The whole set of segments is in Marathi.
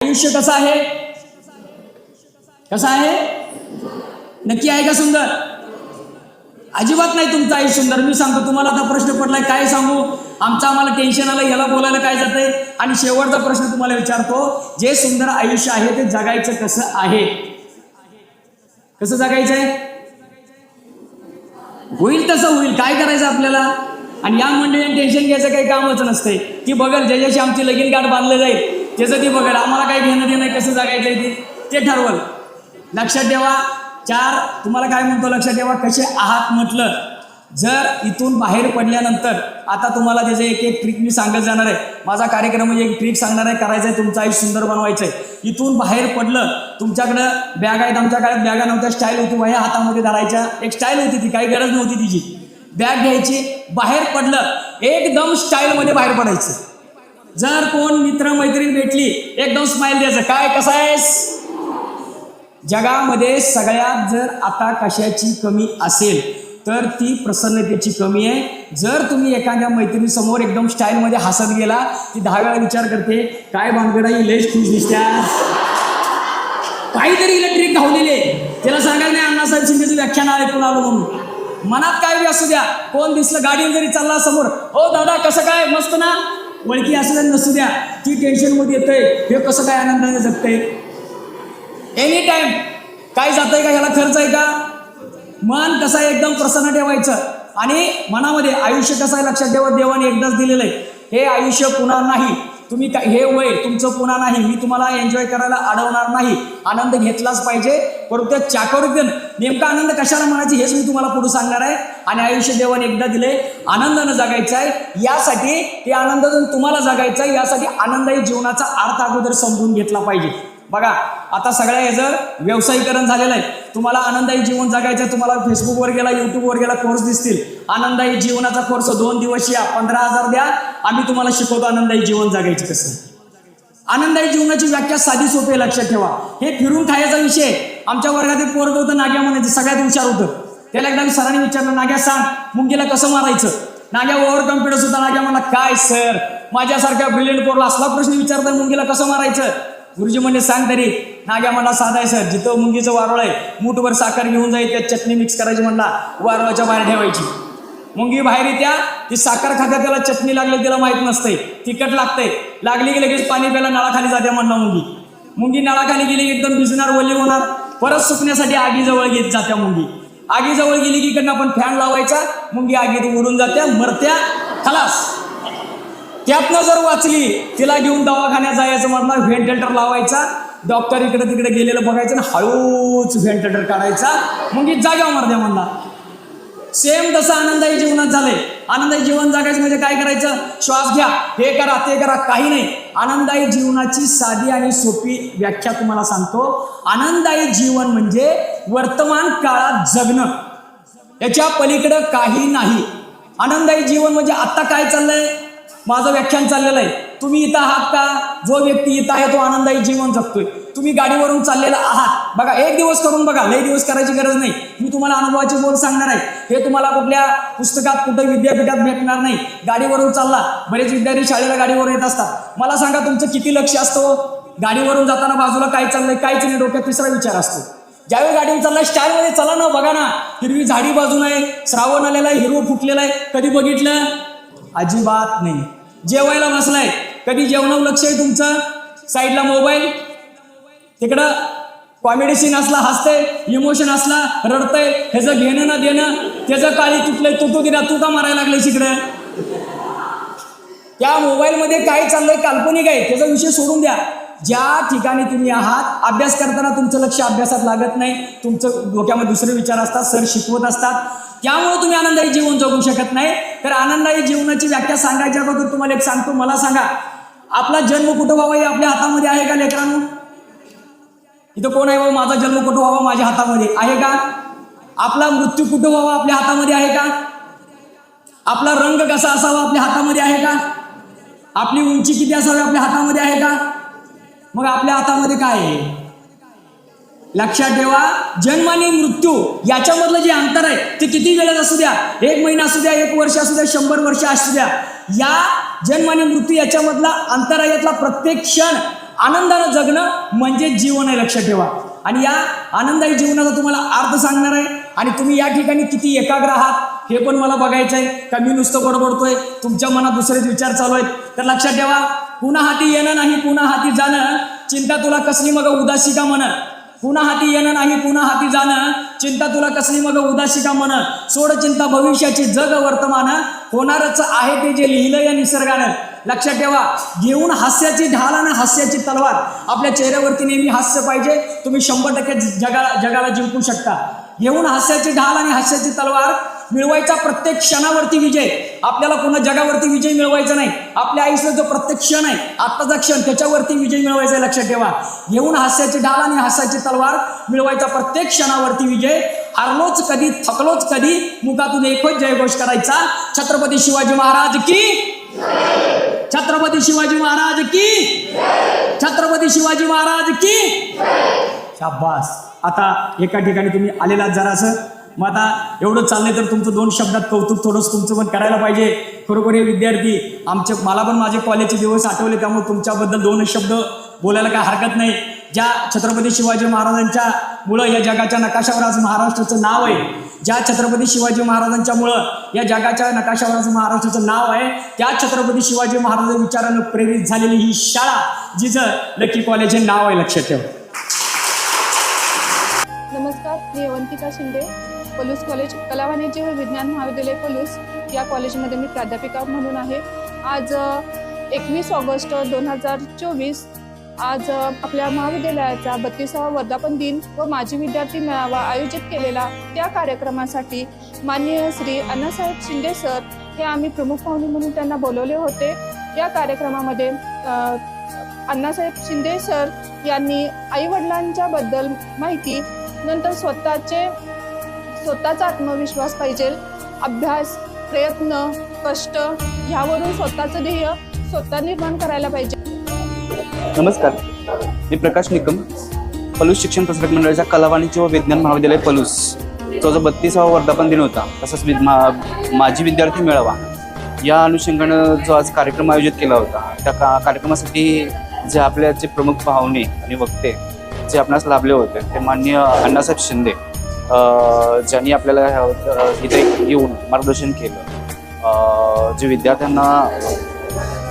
आयुष्य कसं आहे? कसं आहे? नक्की आहे का सुंदर? अजिबात नाही तुमचं आयुष्य सुंदर. मी सांगतो तुम्हाला आता प्रश्न पडलाय काय सांगू? आमचं आम्हाला टेन्शन आलं याला बोलायला काय जातंय? आणि शेवटचा प्रश्न तुम्हाला विचारतो जे सुंदर आयुष्य आहे ते जगायचं कसं आहे? कसं जगायचं आहे होईल तसं होईल काय करायचं आपल्याला? आणि या मंडळीने टेन्शन घ्यायचं काही कामच नसतंय. की बघल ज्याच्याशी आमची लगीन गाठ बांधलं जाईल. त्याचं ती बघायला आम्हाला काय घेणं देणं कसं जगायचं आहे ते ते ठरवल. लक्षात ठेवा चार तुम्हाला काय म्हणतो लक्षात ठेवा कसे आहात म्हटलं. जर इथून बाहेर पडल्यानंतर आता तुम्हाला त्याचे एक एक ट्रिक मी सांगत जाणार आहे. माझा कार्यक्रम म्हणजे एक ट्रिक सांगणार आहे करायचं आहे तुमचं आयुष्य सुंदर बनवायचं आहे इथून बाहेर पडलं तुमच्याकडं बॅग आहेत आमच्या काळात बॅगा नव्हत्या स्टाईल होती वह्या हातामध्ये धरायच्या. एक स्टाईल होती ती काही गरज नव्हती तिची. बॅग घ्यायची बाहेर पडलं एकदम स्टाईलमध्ये बाहेर पडायचं. जर कोण मित्र मैत्रीण भेटली एकदम स्माइल द्यायचं. काय कसं आहेस? जगामध्ये सगळ्यात जर आता कशाची कमी असेल तर ती प्रसन्नतेची कमी आहे. जर तुम्ही एखाद्या मैत्रिणीसमोर एकदम स्टाईलमध्ये हसत गेला ती दहा वेळा विचार करते काय भानगडाई लय खुश दिसत्या. काहीतरी इलेक्ट्रिक धावलेले त्याला सांगायला नाही अण्णासाहेब शिंदेचं व्याख्यान ऐकून आलो म्हणून. मनात काय बी असू द्या. कोण दिसलं गाडीवर जरी चालला समोर हो दादा कसं काय? मस्त ना? ओळखी असू द्या नसू द्या. ती टेन्शनमध्ये येतंय. हे कसं काय आनंदाने जगतंय? एनी टाईम काय जातंय का? ह्याला खर्च आहे का? मन कसं आहे? एकदम प्रसन्न ठेवायचं. आणि मनामध्ये आयुष्य कसं आहे? लक्षात ठेवा. देवाने एकदाच दिलेलं आहे. हे आयुष्य पुन्हा नाही. तुम्ही काय हे वय तुमचं पुन्हा नाही. मी तुम्हाला एन्जॉय करायला अडवणार नाही. आनंद घेतलाच पाहिजे. परंतु त्या चाकोरीतून नेमका आनंद कशाला म्हणायचे हेच मी तुम्हाला पुढे सांगणार आहे. आणि आयुष्य देवाने एकदा दिले आनंदानं जगायचं आहे. यासाठी ते आनंदातून तुम्हाला जगायचं आहे. यासाठी आनंदायी जीवनाचा अर्थ अगोदर समजून घेतला पाहिजे. बघा आता सगळ्या ह्याचं व्यवसायीकरण झालेलं आहे तुम्हाला आनंदायी जीवन जगायचं आहे, तुम्हाला फेसबुकवर गेला युट्यूबवर गेला कोर्स दिसतील. आनंदायी जीवनाचा कोर्स दोन दिवस या पंधरा हजार द्या. आम्ही तुम्हाला शिकवतो आनंदायी जीवन जगायचं कसं. आनंदाई जीवनाची व्याख्या साधी सोपी आहे, लक्षात ठेवा. हे फिरून खायचा विषय. आमच्या वर्गातील पोरग होतं नाग्या म्हणायचं. सगळ्यात हुशार होतं. त्याला एकदा सरांनी विचारलं नाग्या सांग मुंगीला कसं मारायचं? नाग्या ओव्हर कॉन्फिडन्स होता नाग्या मला काय सर? माझ्यासारख्या ब्रिलियंट पोरला असला प्रश्न विचारता मुंगीला कसं मारायचं? गुरुजी म्हणजे सांग तरी. नाग्या मला साधा आहे सर. जिथं मुंगीचं वारळ आहे मूठभर साखर घेऊन जाईल त्यात चटणी मिक्स करायची म्हणला वारळाच्या बाहेर ठेवायची. मुंगी बाहेर येत्या ती साखर खाता त्याला चटणी लागली तिला माहीत नसते तिखट लागते लागली की लगेच पाणी प्यायला नळाखाली जाते म्हणला मुंगी. मुंगी नळाखाली गेली एकदम भिजणार ओली होणार. परत सुकण्यासाठी आगीजवळ घेत जात्या मुंगी. आगीजवळ गेली की इकडनं आपण फॅन लावायचा. मुंगी आगीत उडून जात्या मरत्या. खलास. त्यातनं जर वाचली तिला घेऊन दवाखान्यात जायचं म्हणणार व्हेंटिलेटर लावायचा. डॉक्टर इकडे तिकडे गेलेलं बघायचं ना हळूच व्हेंटिलेटर काढायचा. मग जाग्यावर मरद्या म्हणला. सेम तसं आनंदाई जीवनात झालंय. आनंदायी जीवन जगायचं म्हणजे काय करायचं? श्वास घ्या. हे करा ते करा. काही नाही. आनंदायी जीवनाची साधी आणि सोपी व्याख्या तुम्हाला सांगतो. आनंदायी जीवन म्हणजे वर्तमान काळात जगणं. याच्या पलीकडं काही नाही. आनंदायी जीवन म्हणजे आत्ता काय चाललंय? माझं व्याख्यान चाललेलं आहे. तुम्ही इथं आहात का? जो व्यक्ती इथं आहे तो आनंदायी जीवन जगतोय. तुम्ही गाडीवरून चाललेला आहात. बघा एक दिवस करून बघा लई दिवस करायची गरज नाही. मी तुम्हाला अनुभवाची बोल सांगणार आहे. हे तुम्हाला कुठल्या पुस्तकात कुठे विद्यापीठात भेटणार नाही. गाडीवरून चालला बरेच विद्यार्थी शाळेला गाडीवरून येत असतात. मला सांगा तुमचं किती लक्ष असतो हो? गाडीवरून जाताना बाजूला काय चाललंय काहीच नाही डोक्यात तिसरा विचार असतो. ज्यावेळी गाडीवर चालला स्टाईलमध्ये चला ना बघा ना. हिरवी झाडी बाजून आहे श्रावण आलेला आहे हिरवं फुटलेला आहे. कधी बघितलं? अजिबात नाही. जेवायला बसलाय. कधी जेवणावर लक्ष आहे तुमचं? साईडला मोबाईल? तिकडं कॉमेडी सीन असला हसतंय इमोशन असला रडतंय ह्याचं घेणं ना देणं त्याचं काळी तुटलंय तू तू दिला तू का मारायला लागले तिकडं त्या मोबाईलमध्ये काय चाललंय काल्पनिक आहे त्याचा विषय सोडून द्या. ज्या ठिकाणी तुम्ही आहात अभ्यास करताना तुमचं लक्ष अभ्यासात लागत नाही तुमचं डोक्यामध्ये दुसरे विचार असतात सर शिकवत असतात. त्यामुळे तुम्ही आनंदायी जीवन जगू शकत नाही. तर आनंदाई जीवनाची व्याख्या सांगायच्या अगोदर तुम्हाला एक सांगतो मला सांगा. आपला जन्म कुठं व्हावा हे आपल्या हातामध्ये आहे का लेकरांनो? इथं कोण आहे बाबा माझा जन्म कुठं व्हावा माझ्या हातामध्ये आहे का? आपला मृत्यू कुठं व्हावा आपल्या हातामध्ये आहे का? आपला रंग कसा असावा आपल्या हातामध्ये आहे का? आपली उंची किती असावी आपल्या हातामध्ये आहे का? मग आपल्या हातामध्ये काय आहे? लक्षात ठेवा जन्म आणि मृत्यू याच्यामधलं जे अंतर आहे ते किती वेळेत असू द्या? एक महिना असू द्या एक वर्ष असू द्या शंभर वर्ष असू द्या. या जन्म आणि मृत्यू याच्यामधला अंतर आहे यातला प्रत्येक क्षण आनंदानं जगणं म्हणजे जीवन आहे लक्षात ठेवा. आणि या आनंदायी जीवनाचा तुम्हाला अर्थ सांगणार आहे. आणि तुम्ही या ठिकाणी किती एकाग्र आहात हे पण मला बघायचं आहे का मी नुसतं बडबडतोय तुमच्या मनात दुसरेच विचार चालू आहेत. तर लक्षात ठेवा पुन्हा हाती येणं नाही पुन्हा हाती जाणं. चिंता तुला कसली मग उदासी का म्हण? पुन्हा हाती येणं नाही पुन्हा हाती जाणं. चिंता तुला कसली मग उदासी का म्हण? सोड चिंता भविष्याची जग वर्तमान होणारच आहे ते जे लिहिलं या निसर्गानं. लक्षात ठेवा. घेऊन हास्याची ढाल आणि हास्याची तलवार. आपल्या चेहऱ्यावरती नेहमी हास्य पाहिजे. तुम्ही शंभर टक्के जगाला जगाला जिंकू शकता. घेऊन हास्याची ढाल आणि हास्याची तलवार मिळवायचा प्रत्येक क्षणावरती विजय. आपल्याला पुन्हा जगावरती विजय मिळवायचा नाही. आपल्या आयुष्यात जो प्रत्येक क्षण आहे आत्ताचा क्षण त्याच्यावरती विजय मिळवायचा आहे, लक्षात ठेवा. घेऊन हास्याची ढाल आणि हास्याची तलवार मिळवायचा प्रत्येक क्षणावरती विजय. हारलोच कधी थकलोच कधी मुखातून एकच जयघोष करायचा. छत्रपती शिवाजी महाराज की छत्रपती शिवाजी महाराज की? छत्रपती शिवाजी महाराज की? शाबास. आता एका ठिकाणी तुम्ही आलेला जरासं. मग आता एवढं चाललंय तर तुमचं दोन शब्दात कौतुक थोडंसं तुमचं पण करायला पाहिजे. खरोखर हे विद्यार्थी आमचे मला पण माझे कॉलेजचे दिवस आठवले त्यामुळे तुमच्याबद्दल दोन शब्द बोलायला काय हरकत नाही. ज्या छत्रपती शिवाजी महाराजांच्या मुळं या जगाच्या नकाशावर आज महाराष्ट्राचं नाव आहे ज्या छत्रपती शिवाजी महाराजांच्या मुळं या जगाच्या नकाशावर आज महाराष्ट्राचं नाव आहे त्या छत्रपती शिवाजी महाराज विचारानं प्रेरित झालेली ही शाळा जिचं लकी कॉलेज हे नाव आहे लक्षात ठेवा. नमस्कार मी अवंतिका शिंदे. पलूस कॉलेज कला वाणिज्य व विज्ञान महाविद्यालय पलूस. या कॉलेजमध्ये मी प्राध्यापिका म्हणून आहे. आज एकवीस ऑगस्ट दोन हजार चोवीस आज आपल्या महाविद्यालयाचा बत्तीसावा वर्धापन दिन व माजी विद्यार्थी मेळावा आयोजित केलेला त्या कार्यक्रमासाठी माननीय श्री अण्णासाहेब शिंदे सर हे आम्ही प्रमुख पाहुणे म्हणून त्यांना बोलवले होते. या कार्यक्रमामध्ये अण्णासाहेब शिंदे सर यांनी आईवडिलांच्याबद्दल माहिती नंतर स्वतःचे स्वतःचा आत्मविश्वास पाहिजे अभ्यास प्रयत्न कष्ट ह्यावरून स्वतःचं ध्येय स्वतः निर्माण करायला पाहिजे. नमस्कार. मी प्रकाश निकम पलूस शिक्षण प्रसारक मंडळाच्या कला वाणिज्य व विज्ञान महाविद्यालय पलूस. तो जो बत्तीसावा वर्धापन दिन होता तसंच वि मा माजी विद्यार्थी मेळावा. या अनुषंगानं जो आज कार्यक्रम आयोजित केला होता त्या का कार्यक्रमासाठी जे आपल्या जे प्रमुख पाहुणे आणि वक्ते जे आपणास लाभले होते ते मान्य अण्णासाहेब शिंदे ज्यांनी आपल्याला इथे येऊन मार्गदर्शन केलं. जे विद्यार्थ्यांना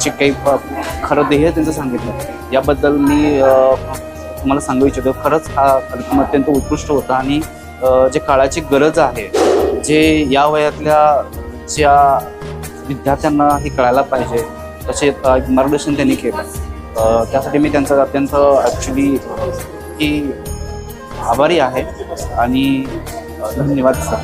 जे काही प- खरं ध्येय त्यांचं सांगितलं. याबद्दल मी तुम्हाला सांगू इच्छितो खरंच हा कार्यक्रम अत्यंत उत्कृष्ट होता आणि जे काळाची गरज आहे जे या वयातल्या ज्या विद्यार्थ्यांना हे कळायला पाहिजे तसे मार्गदर्शन त्यांनी केलं. त्यासाठी मी त्यांचं अत्यंत ॲक्च्युली की आभारी आहे आणि धन्यवाद सर